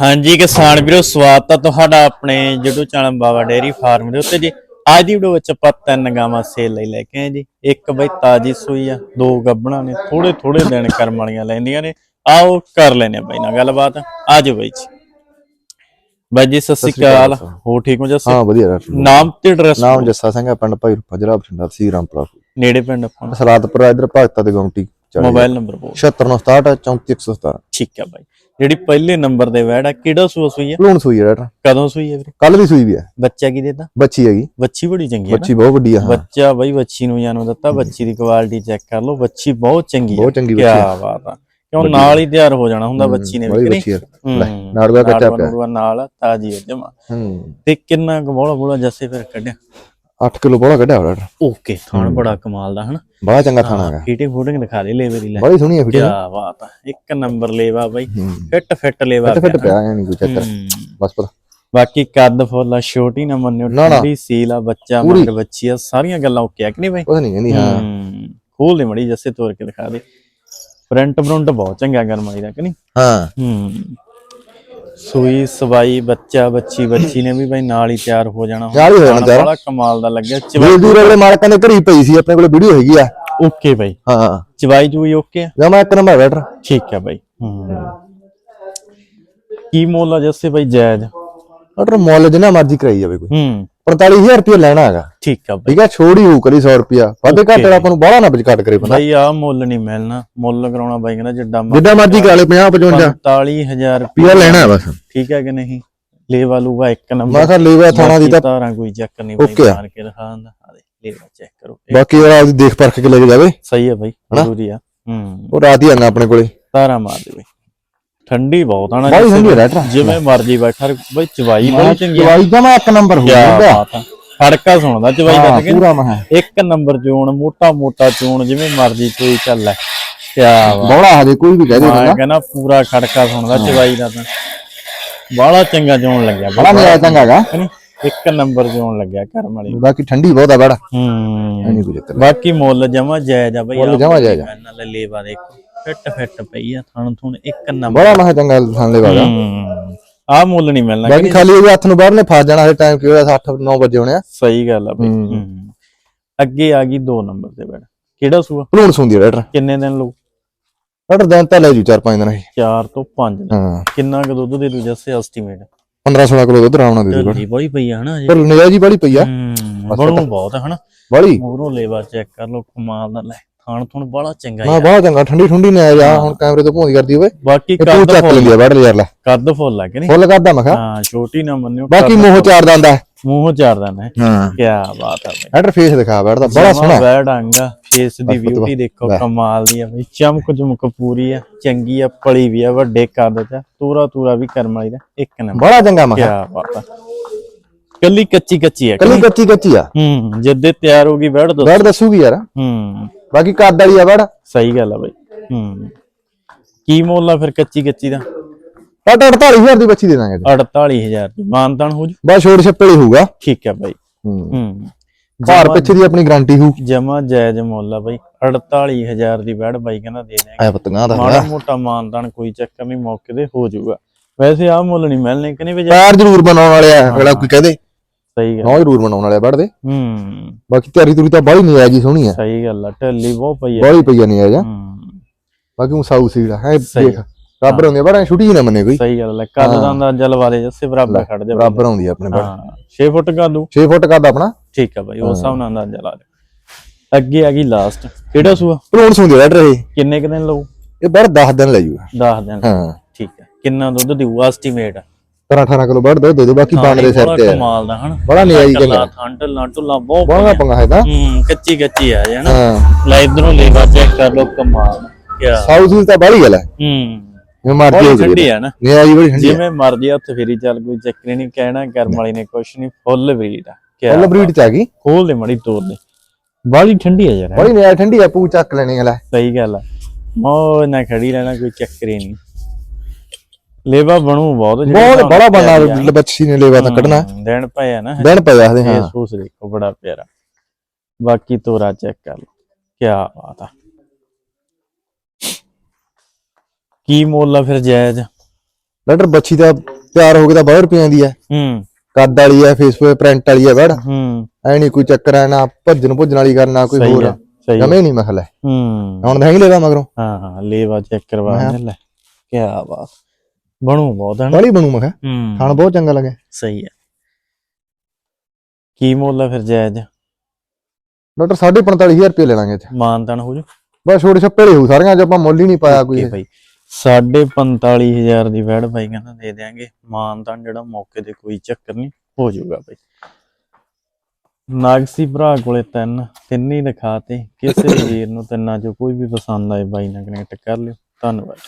ਹਾਂਜੀ ਕਿਸਾਨ ਵੀਰੋ ਸਵਾਗਤ ਹੈ ਤੁਹਾਡਾ ਆਪਣੇ YouTube channel Baba dairy farm ਦੇ ਉੱਤੇ ਜੀ। ਅੱਜ ਦੀ ਵੀਡੀਓ ਵਿੱਚ ਆਪਾਂ ਤਿੰਨ ਗਾਵਾਂ ਸੇਲ ਲਈ ਲੈ ਕੇ ਆਏ ਜੀ। ਇੱਕ ਬਈ ਤਾਜੀ ਸੂਈ ਆ ਦੋ ਗੱਬਣਾ ਨੇ ਥੋੜੇ ਥੋੜੇ ਦਿਨ ਕਰਮ ਵਾਲੀਆਂ ਲੈਂਦੀਆਂ ਨੇ। ਆਓ ਕਰ ਲੈਨੇ ਆ ਬਾਈ ਨਾਲ ਗੱਲਬਾਤ। ਆਜੋ ਬਾਈ ਜੀ। ਬਾਈ ਜੀ ਸਤਿ ਸ਼੍ਰੀ ਅਕਾਲ। ਹੋ ਠੀਕ ਹੋ ਜੱਸੇ ਹਾਂ ਵਧੀਆ ਨਾਮ ਤੇ ਐਡਰੈਸ ਨਾਮ ਜੱਸਾ ਸਿੰਘ ਪਿੰਡ ਭਾਈ ਰੂਪਾ ਜ਼ਿਲ੍ਹਾ ਬਠਿੰਡਾ ਸੀ ਰਾਮਪੁਰਾ। ਨੇੜੇ ਪਿੰਡ ਆਪਾਂ। ਸਲਾਦਪੁਰਾ ਇਧਰ ਭਗਤਾ ਦੇ ਗੌਂਟੀ। ਮੋਬਾਈਲ ਨੰਬਰ ਬੋਲ। 7667 34117 ਠੀਕ ਆ ਬਾਈ। ਜਿਹੜੀ ਪਹਿਲੇ ਨੰਬਰ ਦੇ ਵੈੜ ਆ ਕਿਹੜਾ ਸੂਆ ਸੂਈ ਆ? ਲੂਣ ਸੂਈ ਹੈ ਡਾਕਟਰ ਕਦੋਂ ਸੂਈ ਆ ਵੀਰੇ? ਕੱਲ ਦੀ ਸੂਈ ਵੀ ਹੈ ਬੱਚਾ ਕੀ ਦੇਤਾ? ਬੱਚੀ ਹੈਗੀ। ਬੱਚੀ ਬੜੀ ਚੰਗੀ ਹੈ ਬੱਚੀ ਬਹੁਤ ਵੱਡੀ ਆ ਹਾਂ। ਬੱਚਾ ਬਈ ਬੱਚੀ ਨੂੰ ਜਨਮ ਦਿੱਤਾ ਬੱਚੀ ਦੀ ਕੁਆਲਿਟੀ ਚੈੱਕ ਕਰ ਲਓ। ਬੱਚੀ ਬਹੁਤ ਚੰਗੀ ਹੈ ਬਹੁਤ ਚੰਗੀ ਕੀ ਬੱਚੀ ਹੈ ਬਾਤ ਆ। ਕਿਉਂ ਨਾਲ ਹੀ ਤਿਆਰ ਹੋ ਜਾਣਾ ਹੁੰਦਾ ਬੱਚੀ ਨੇ ਵੀ ਬੱਚੀ ਹੈ ਹੂੰ। ਲੈ, ਨਾੜੂਆ ਕੱਟਿਆ ਪਿਆ। ਨਾਲ ਤਾਜੀ ਹੈ ਜਮਾ। ਹੂੰ। ਤੇ ਕਿੰਨਾ ਕੁ ਬੋਲਾ ਬੋਲਾ ਜੱਸੇ ਫਿਰ ਕੱਢਿਆ? 8 ਕਿਲੋ ਬੋਲਾ ਕੱਢਿਆ ਹੋਇਆ ਡਾਕਟਰ ਓਕੇ ਥਾਣ ਬੜਾ ਕਮਾਲ ਦਾ ਹਨਾ? ਬੜਾ ਚੰਗਾ ਖਾਣਾ ਹੈਗਾ। ਫੀਟਿੰਗ ਫੂਟਿੰਗ ਦਿਖਾ ਦੇ ਲੇਵੇ ਦੀ ਲੈ। ਬੜੀ ਸੋਹਣੀ ਹੈ ਕੀ ਫਿਟਿੰਗ ਬਾਤ ਆ ਇੱਕ ਨੰਬਰ ਲੇਵਾ ਬਈ। ਹੂੰ। ਫਿੱਟ ਫਿੱਟ ਲੇਵਾ ਫਿੱਟ ਫਿੱਟ ਪਿਆ। ਨਹੀਂ ਕੋਈ ਚੱਕਰ। ਹੂੰ। ਬਸ ਪਤਾ। ਬਾਕੀ ਕੱਦ ਫੁੱਲ ਆ ਛੋਟੀ ਨਾ ਮੰਨਿਓ। ਠੰਡੀ ਸੀਲ ਆ ਬੱਚਾ ਪੂਰੀ। ਮਗਰ ਬੱਚੀ ਆ ਸਾਰੀਆਂ ਗੱਲਾਂ ਓਕੇ ਆ ਕਿ ਨਹੀਂ ਬਈ? ਕੁਝ ਨਹੀਂ ਕਹਿੰਦੀ ਹਾਂ। ਹੂੰ। ਖੋਲ ਦੇ ਮੜੀ ਜੱਸੇ ਤੋੜ ਕੇ ਦਿਖਾ ਦੇ। ਪ੍ਰਿੰਟ ਪ੍ਰਿੰਟ ਬਹੁਤ ਚੰਗਾ ਗਰਮਾਈ ਦਾ ਕਿ ਨਹੀਂ? ਹਾਂ। ਹੂੰ। ਸੂਈ ਸਵਾਈ ਬੱਚਾ ਬੱਚੀ ਬੱਚੀ ਨੇ ਵੀ ਬਈ ਨਾਲ ਹੀ ਤਿਆਰ ਹੋ ਜਾਣਾ ਨਾਲ ਹੀ ਹੋ ਜਾਣਾ। ਬੜਾ ਕਮਾਲ ਦਾ ਲੱਗਿਆ। ਦੂਰ ਦੂਰ ਵਾਲੇ ਮਾਲਕਾਂ ਦੇ ਘਰੀ ਪਈ ਸੀ ਆਪਣੇ ਕੋਲ ਵੀਡੀਓ ਹੈਗੀ ਆ। ਓਕੇ ਬਈ। ਹਾਂ। ਚਵਾਈ ਜੂਈ ਓਕੇ ਆ? ਜਮਾ ਇੱਕ ਨੰਬਰ ਡਾਕਟਰ ਠੀਕ ਆ ਬਈ। ਕੀ ਮੁੱਲ ਆ ਜੱਸੇ ਬਈ ਜਾਇਜ਼? ਡਾਕਟਰ ਮੁੱਲ ਜਿੰਨਾ ਮਰਜ਼ੀ ਕਰਾਈ ਜਾਵੇ ਕੋਈ। ਹੂੰ। 45000 ਰੁਪਏ ਲੈਣਾ ਹੈਗਾ। ਠੀਕ ਆ ਬਈ। ਠੀਕ ਹੈ ਛੋੜੀ ਹੋਊ ਕਰੀ 100 ਰੁਪਿਆ ਵਾਧੇ ਘਾਟੇ ਵਾਲਾ ਆਪਾਂ ਨੂੰ ਬਾਹਲਾ ਨਾ ਵਿੱਚ ਕੱਟ ਕਰੇ ਬੰਦਾ ਬਈ ਆ ਮੁੱਲ ਨਹੀਂ ਮਿਲਣਾ। ਮੁੱਲ ਕਰਾਉਣਾ ਬਾਈ ਕਹਿੰਦਾ ਜਿੱਡਾ ਜਿੱਦਾਂ ਮਰਜ਼ੀ ਕਰਾ ਲੈ 50 55 45000 ਰੁਪਿਆ ਲੈਣਾ ਹੈ ਬਸ। ਠੀਕ ਹੈ ਕਿ ਨਹੀਂ? ਲੇਵਾ ਲੂਗਾ ਇੱਕ ਨੰਬਰ। ਮੈਂ ਕਿਹਾ ਲੇਵਾ ਥਾਣਾ ਦੀ ਤਾਂ ਤਾਰਾਂ ਕੋਈ ਚੱਕਰ ਨਹੀਂ Okay ਬਈ ਆ। ਮਾਰ ਕੇ ਆ ਦੇ ਲੇਵਾ ਚੈੱਕ ਕਰੋ। ਇਹ ਬਾਕੀ ਉਹ ਆਪਦੀ ਦੇਖ ਪਰਖ ਕੇ ਲੈ ਕੇ ਜਾਵੇ ਸਹੀ ਹੈ ਬਈ ਜ਼ਰੂਰੀ ਆ। ਹੂੰ। ਉਹ ਰਾਤ ਹੀ ਆਣਾ ਆਪਣੇ ਕੋਲੇ। ਤਾਰਾਂ ਮਾਰ ਦੇ ਬਈ। ਠੰਡੀ ਬਹੁਤ ਆ ਨਾ ਬਾਈ ਜਿਵੇਂ- ਠੰਡੀ ਡਾਕਟਰ ਜਿਵੇਂ ਮਰਜ਼ੀ ਬੈਠਾ ਰਹੇ, ਬਈ ਚਵਾਈ ਬੜੀ ਚੰਗੀ ਆ। ਦਵਾਈ ਜਮਾ ਇੱਕ ਨੰਬਰ ਹੋ ਕਿਆ ਜਾਂਦਾ ਬਾਤ ਆ। ਫੜਕਾ ਸੁਣਦਾ ਚਵਾਈ ਦਾ ਪੂਰਾ ਮਹਾ ਇੱਕ ਨੰਬਰ ਚੋਣ ਮੋਟਾ ਮੋਟਾ ਚੋਣ ਜਿਵੇਂ ਮਰਜ਼ੀ ਕੋਈ ਚੱਲ ਲੈ। ਕਿਆ ਬੋਲਾ ਹਜੇ ਕੋਈ ਵੀ ਕਹਿ ਦੇ ਮੈਂ ਬੰਦਾ ਕਹਿੰਦਾ ਪੂਰਾ ਖੜਕਾ ਸੁਣਦਾ ਚਵਾਈ ਦਾ ਤਾਂ। ਬਾਹਲਾ ਚੰਗਾ ਚੋਣ ਲੱਗਿਆ। ਬੜਾ ਨਿਆਇ ਚੰਗਾ ਹੈਗਾ। ਹੈਨੀ? ਇੱਕ ਨੰਬਰ ਚੋਣ ਲੱਗਿਆ ਕਰਮ ਵਾਲੀ ਬਾਕੀ ਠੰਡੀ ਬਹੁਤ ਆ ਬੜਾ। ਹੂੰ। ਨਹੀਂ ਕੋਈ ਚੱਕਰ ਬਾਕੀ ਮੁੱਲ ਜਮਾ ਜਾਇਜ਼ ਆ ਬਈ ਮੁੱਲ ਜਮਾਂ ਜਾਇਜ਼ ਆ। ਨਾਲ ਲੇਵਾ ਦੇਖੋ ਫਿੱਟ ਫਿੱਟ ਪਈ ਆ ਥਣ ਥੁਣ ਇੱਕ ਨੰਬਰ। ਬੜਾ ਮਹਾ ਚੰਗਾ ਥਾਂ ਲੈ ਵਾਗਾ ਹੂੰ। ਆ ਮੁੱਲ ਨਹੀਂ ਮਿਲਣਾ ਬਾਕੀ ਖਾਲੀ ਉਹ ਹੱਥ ਨੂੰ ਬਾਹਰ ਨੇ ਫਸ ਜਾਣਾ ਹਜੇ ਟਾਈਮ ਕੀ ਹੋਇਆ 8 9 ਵਜੇ ਹੋਣੇ ਆ। ਸਹੀ ਗੱਲ ਆ ਬਈ। ਹੂੰ। ਹੂੰ। ਅੱਗੇ ਆ ਗਈ 2 ਨੰਬਰ ਤੇ ਬੈਠ। ਕਿਹੜਾ ਸੂਆ? ਭਲੂਣ ਸੁੰਦੀ ਡਾਕਟਰ ਕਿੰਨੇ ਦਿਨ ਲਊ? ਡਾਕਟਰ ਦਿਨ ਤਾਂ ਲੈ ਜੂ 4 5 ਦਿਨ। ਇਹ 4 ਤੋਂ 5 ਦਿਨ। ਹਾਂ। ਕਿੰਨਾ ਕੁ ਦੁੱਧ ਦੇ ਦੂ ਜੱਸੇ ਐਸਟੀਮੇਟ 15 16 ਕਿਲੋ ਦੁੱਧ ਆਰਾਮ ਨਾਲ ਦੇ ਦੂ ਢੱਲੀ ਬੜੀ ਪਈ ਆ ਹਨਾ ਅਜੇ ਪਰ ਨਿਗਾਹ ਜੀ ਬੜੀ ਪਈ ਆ। ਹੂੰ ਬਣੂ ਬਹੁਤ ਹਨਾ। ਬੜੀ ਮੂਹਰੋਂ ਲੇਵਾ ਚੈੱਕ ਕਰ ਲੋ ਕਮਾਲ ਦਾ ਲੈ ਥਾਣ ਥੁਣ ਬੜਾ ਚੰਗਾ ਯਾਰ ਬਹੁਤ ਚੰਗਾ ਠੰਡੀ ਠੰਡੀ ਨੇ ਜਾ ਹੁਣ ਕੈਮਰੇ ਤੋਂ ਭੌਂਦੀ ਕਰਦੀ ਹੋਵੇ। ਬਾਕੀ ਕੱਦ ਫੁੱਲ ਲੈਂਦੀ ਆ ਵੜ ਯਾਰ ਲੈ। ਕੱਦ ਫੁੱਲ ਕਿ ਨਹੀਂ? ਫੁੱਲ ਕਰਦਾ ਮੈਂ ਹਾਂ ਛੋਟੀ ਨਾ ਮੰਨਿਓ ਬਾਕੀ ਮੂੰਹ ਚਾਰ ਦੰਦਾ ਮੂੰਹ ਚਾਰਦਾ ਨਾ ਹਾਂ। ਕੀ ਬਾਤ ਆ ਬਈ। ਡਾਕਟਰ ਫੇਸ ਦਿਖਾ ਬੈਠਦਾ ਬੜਾ ਸੋਹਣਾ। ਵੈੜ ਅੰਗਾ ਫੇਸ ਦੀ ਬਿਊਟੀ ਦੇਖੋ। ਕਮਾਲ ਦੀ ਆ ਬਈ। ਚਮਕ ਚਮਕ ਪੂਰੀ ਆ ਚੰਗੀ ਆ ਪਲੀ ਵੀ ਆ ਵੱਡੇ ਕੱਦ ਚ ਤੂਰਾ ਤੂਰਾ ਵੀ ਕਰਮ ਵਾਲੀ ਦਾ ਇੱਕ ਨੰਬਰ। ਬੜਾ ਚੰਗਾ ਮੈਂ ਕੀ ਬਾਤ ਆ। ਕੱਲੀ ਕੱਚੀ ਕੱਚੀ ਆ ਕੱਲੀ ਕੱਚੀ ਕੱਚੀ ਆ। ਹੂੰ ਜਿੱਦੇ ਤਿਆਰ ਹੋ ਗਈ ਵੈੜ ਦੋ ਬੈਠ ਦੱਸੂਗੀ ਯਾਰ। ਹੂੰ। ਬਾਕੀ ਕੱਦ ਵਾਲੀ ਆ ਬੜ ਸਹੀ ਗੱਲ ਆ ਬਈ। ਹੂੰ। ਕੀ ਮੁੱਲ ਆ ਫਿਰ ਕੱਚੀ ਕੱਚੀ ਦਾ? ਪਟ 48000 ਦੀ ਬੱਚੀ ਦੇ ਦਾਂਗੇ ਅੱਜ। 48000 ਦੀ। ਮਾਨਤਾਨ ਹੋ ਜੂ। ਬਸ ਛੋੜ ਛੱਪੇ ਹੀ ਹੋਊਗਾ। ਠੀਕ ਆ ਬਈ। ਹੂੰ। ਹੂੰ। ਭਾਰ ਪਿੱਛੇ ਦੀ ਆਪਣੀ ਗਾਰੰਟੀ ਹੋਊ। ਜਮਾ ਜਾਇਜ਼ ਮੁੱਲ ਆ ਬਈ। 48000 ਦੀ ਵੈੜ ਬਾਈ ਕਹਿੰਦਾ ਦੇ ਦੇਣਗੇ ਐ ਪਤੰਗਾ ਦਾ ਮਾੜਾ ਮੋਟਾ ਮਾਨਤਾਨ ਕੋਈ ਚੱਕਰ ਨਹੀਂ ਮੌਕੇ ਤੇ ਹੋ ਜਾਊਗਾ। ਵੈਸੇ ਆ ਮੁੱਲ ਨਹੀਂ ਮਿਲਣੇ ਕਿ ਨਹੀਂ ਵੀ ਪੈਰ ਜ਼ਰੂਰ ਬਣਾਉਣ ਵਾਲੇ ਆ ਅਗਲਾ ਕੋਈ ਕਹਦੇ। ਸਹੀ ਗੱਲ। ਨਾ ਜ਼ਰੂਰ ਬਣਾਉਣ ਵਾਲੇ ਆ ਬੜਦੇ ਹੂੰ। ਬਾਕੀ ਤਿਆਰੀ ਤੁਰੀ ਤਾਂ ਬਾਹਲੀ ਨਹੀਂ ਆਜੀ ਸੋਹਣੀ ਆ। ਸਹੀ ਗੱਲ ਆ ਢੱਲੀ ਬਹੁਤ ਪਈ ਆ। ਬਾਹਲੀ ਪਈਆ ਨਹੀਂ ਆ। ਜਾ ਹੂੰ। ਬਾਕੀ ਉਹ ਸਾਊ ਸੀੜਾ ਹੈ। ਦੇਖ। ਰੱਬਰ ਹੁੰਦੀ ਆ ਬੜਾ ਛੁੱਟੀ ਹੀ ਨਾ ਮੰਨੇ ਕੋਈ। ਸਹੀ ਗੱਲ ਹੈ। ਕੱਦ ਦਾ ਅੰਦਾਜ਼ਾ ਲਵਾ ਦੇ ਜੱਸੇ ਬਰਾਬਰ ਖੜ ਜਾ ਰੱਬਰ ਹੁੰਦੀ ਆ ਆਪਣੇ ਬੜ ਹਾਂ 6 ਫੁੱਟ ਕਾਦੂ। 6 ਫੁੱਟ ਕੱਦ ਆਪਣਾ? ਠੀਕ ਆ ਬਾਈ ਉਸ ਹਿਸਾਬ ਨਾਲ ਅੰਦਾਜ਼ਾ ਲਾ ਦੇ ਅੱਗੇ ਆ ਗਈ ਲਾਸਟ ਕਿਹੜਾ ਸੂਆ? ਭਲੂਣ ਸੁੰਦੀ ਬੈਠ ਰਹੇ। ਕਿੰਨੇ ਕੁ ਦਿਨ ਲਊ? ਇਹ ਬੜ 10 ਦਿਨ ਲੈ ਜੂਗਾ। 10 ਦਿਨ। ਹਾਂ। ਠੀਕ ਹੈ ਕਿੰਨਾ ਦੁੱਧ ਦਿਊ? ਐਸਟੀਮੇਟ 17 18 ਕਿਲੋ ਬੜ ਦੋ ਦੇ ਦੋ ਬਾਕੀ ਬਣ ਦੇ ਸਿਰ ਤੇ ਆ। ਕਮਾਲ ਦਾ ਹਨ? ਬੜਾ ਨਿਆਈ ਚੰਗਾ। ਠੰਡ ਲਾਟੁਲਾ ਬਹੁਤ ਬੜਾ ਪੰਗਾ ਹੈ ਤਾਂ। ਹੂੰ ਕੱਚੀ ਕੱਚੀ ਆ ਹਾਂ। ਲੈ ਇਧਰੋਂ ਲੈ ਬਾ ਚੈੱਕ ਕਰ ਲੋ ਕਮਾਲ। ਕਿਆ ਸਾਊ ਸੀਲ ਤਾਂ ਬਾਹਲੀ ਗੱਲ ਹੈ। ਹੂੰ। ਜਿਵੇਂ ਮਰਜ਼ੀ ਹੋ ਬਹੁਤ ਠੰਡੀ ਆ ਨਾ। ਨਿਆਈ ਬੜੀ ਠੰਡੀ ਆ। ਜਿਵੇਂ ਮਰਜ਼ੀ ਹੱਥ ਫੇਰੀ ਚੱਲ ਕੋਈ ਚੱਕਰ ਨਹੀਂ ਕਹਿਣਾ ਕਰਮ ਵਾਲੀ ਨੇ ਕੁਛ ਨਹੀਂ ਫੁੱਲ ਬਰੀਡ ਆ। ਕਿਆ ਫੁੱਲ ਬਰੀਡ ਚ ਆ ਗਈ? ਖੋਲ ਦੇ ਮੜੀ ਤੋੜ ਦੇ। ਬਾਲੀ ਠੰਡੀ ਆ ਯਾਰ। ਬੜੀ ਨਿਆਈ ਠੰਡੀ ਆ ਪੂ ਚੱਕ ਲੈਣੀ ਲੈ। ਸਹੀ ਗੱਲ ਆ। ਮੋ ਨਾ ਖੜੀ ਰਹਿਣਾ ਕੋਈ ਚੱਕਰ ਹੀ ਨਹੀਂ। ਲੇਵਾ ਬਣੂ ਬਹੁਤ ਬਹੁਤ ਬੜਾ ਆ। ਬੱਚੀ ਨੇ ਲੇਵਾ ਤਾਂ ਕੱਢਣਾ। ਦਿਨ ਪਏ ਆ ਨਾ। ਦਿਨ ਪਿਆ ਹਾਂ। ਫੇਸਬੁੱਕ ਦੇਖੋ ਬੜਾ ਪਿਆਰਾ। ਬਾਕੀ ਤੋਰਾ ਚੈੱਕ ਕਰ ਲਓ। ਕੀ ਬਾਤ ਆ। ਕੀ ਮੁੱਲ ਆ ਫਿਰ ਜਾਇਜ਼? ਡਾਕਟਰ ਬੱਚੀ ਦਾ ਤਿਆਰ ਹੋ ਕੇ ਤਾਂ 12 ਰੁਪਈਆਂ ਦੀ ਹੈ। ਹੂੰ ਕੱਦ ਵਾਲੀ ਹੈ ਫੇਸਬੁੱਕ ਪ੍ਰਿੰਟ ਵਾਲੀ ਹੈ ਬੜ ਹੂੰ। ਐ ਨਹੀਂ ਕੋਈ ਚੱਕਰ ਹੈ ਨਾ ਭੱਜਣ ਭੁੱਜਣ ਵਾਲੀ ਕਰਨਾ ਕੋਈ ਸਹੀ ਹੋਰ। ਸਹੀ। ਜਮੇ ਨਹੀਂ ਮਖਲਾ ਹੂੰ। ਹੁਣ ਹੈਂਗ ਲੈਵਾ ਮਗਰੋਂ। ਹਾਂ ਹਾਂ ਲੇਵਾ ਚੈੱਕ ਕਰਵਾ ਮੈਂ- ਲੈ। ਕੀ ਬਾਤ। ਬਣੂ ਬਹੁਤ ਹਨ ਬੜੀ ਬਣੂ ਮਖਾ ਹੂੰ। ਖਾਣ ਬਹੁਤ ਚੰਗਾ ਲੱਗਿਆ ਸਹੀ ਹੈ ਕੀ ਮੁੱਲ ਆ ਫਿਰ ਜਾਇਜ਼? ਡਾਕਟਰ 45000 ਰੁਪਏ ਲੈ ਲਾਂਗੇ ਇੱਥੇ। ਮਾਨਤਨ ਹੋ ਜੂ। ਬਸ ਛੋਟੇ ਛੱਪੇ ਰਹੂ ਸਾਰੀਆਂ ਚ ਆਪਾਂ ਮੁੱਲ ਹੀ ਨਹੀਂ ਪਾਇਆ ਕੋਈ ਭਾਈ। 45000 ਦੀ ਵੈੜ ਬਾਈ ਕਹਿੰਦਾ ਦੇ ਦਿਆਂਗੇ। ਮਾਨਦਾਨ ਜਿਹੜਾ ਮੌਕੇ ਤੇ ਕੋਈ ਚੱਕਰ ਨਹੀਂ, ਹੋ ਜਾਊਗਾ ਭਾਈ ਨਾਗਸੀ ਭਰਾ ਕੋਲੇ ਤਿੰਨ ਤਿੰਨ ਹੀ ਦਿਖਾਤੇ ਕਿਸੇ ਵੀਰ ਨੂੰ ਤਿੰਨਾਂ ਚੋਂ ਕੋਈ ਵੀ ਪਸੰਦ ਆਏ ਬਾਈ ਨਾਲ ਕਨੈਕਟ ਕਰ ਲਿਓ। ਧੰਨਵਾਦ।